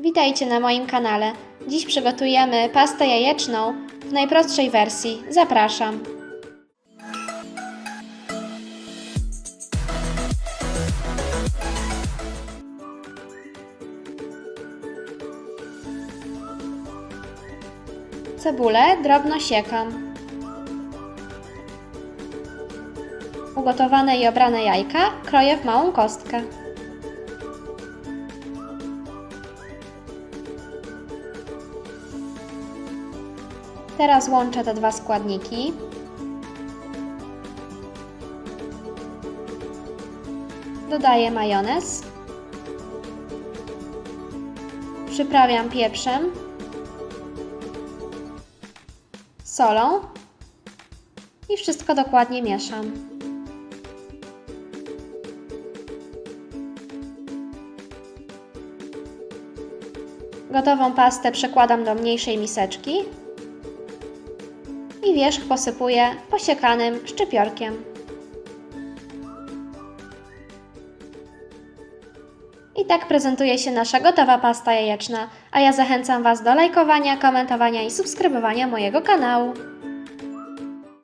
Witajcie na moim kanale. Dziś przygotujemy pastę jajeczną w najprostszej wersji. Zapraszam. Cebulę drobno siekam. Ugotowane i obrane jajka kroję w małą kostkę. Teraz łączę te dwa składniki. Dodaję majonez. Przyprawiam pieprzem, solą i wszystko dokładnie mieszam. Gotową pastę przekładam do mniejszej miseczki i wierzch posypuję posiekanym szczypiorkiem. I tak prezentuje się nasza gotowa pasta jajeczna, a ja zachęcam Was do lajkowania, komentowania i subskrybowania mojego kanału.